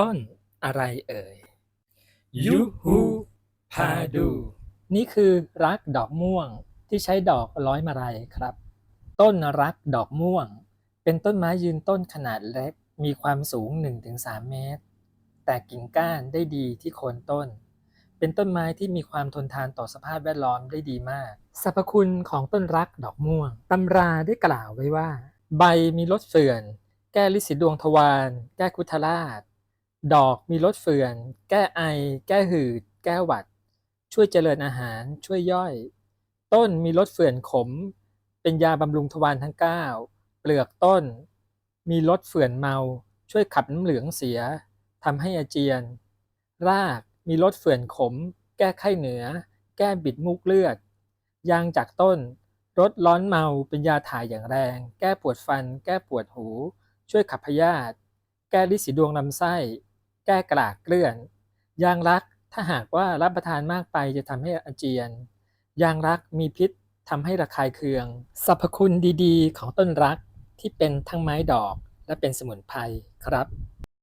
ต้นอะไรเอ่ยยูฮูพาดู นี่คือรักดอกม่วงที่ใช้ดอกร้อยมาลัยครับ ต้นรักดอกม่วง เป็นต้นไม้ยืนต้นขนาดเล็กมีความสูง 1-3 เมตร แต่กิ่งก้านได้ดีที่โคนต้น เป็นต้นไม้ที่มีความทนทานต่อสภาพแวดล้อมได้ดีมาก สรรพคุณของต้นรักดอกม่วง ตำราได้กล่าวไว้ว่า ใบมีรสเฟื่อน แก้ลินสีดวงทวาร แก้คุทราช ดอกมีรสเฟื่อน แก้ไอ แก้หืด แก้หวัด ช่วยเจริญอาหาร ช่วยย่อย ต้นมีรสเฟื่อนขม เป็นยาบำรุงทวารทั้งเก้าเปลือกต้น มีรสเฟื่อนเมา ช่วยขับน้ำเหลืองเสียทำให้อาเจียน รากมีรสเฟื่อนขม แก้ไข้เหนือ แก้บิดมูกเลือด ยางจากต้นรสร้อนเมาเป็นยาถ่ายอย่างแรง แก้ปวดฟัน แก้ปวดหู ช่วยขับพยาธิ แก้ลินสีดวงลำไส้ แก้กระากเกลื่อนยางรักถ้าหากว่ารับประทานมากไปจะทำให้อาเจียน ยางรักมีพิษทำให้ระคายเคือง สรรพคุณดีๆ ของต้นรักที่เป็นทั้งไม้ดอกและเป็นสมุนไพรครับ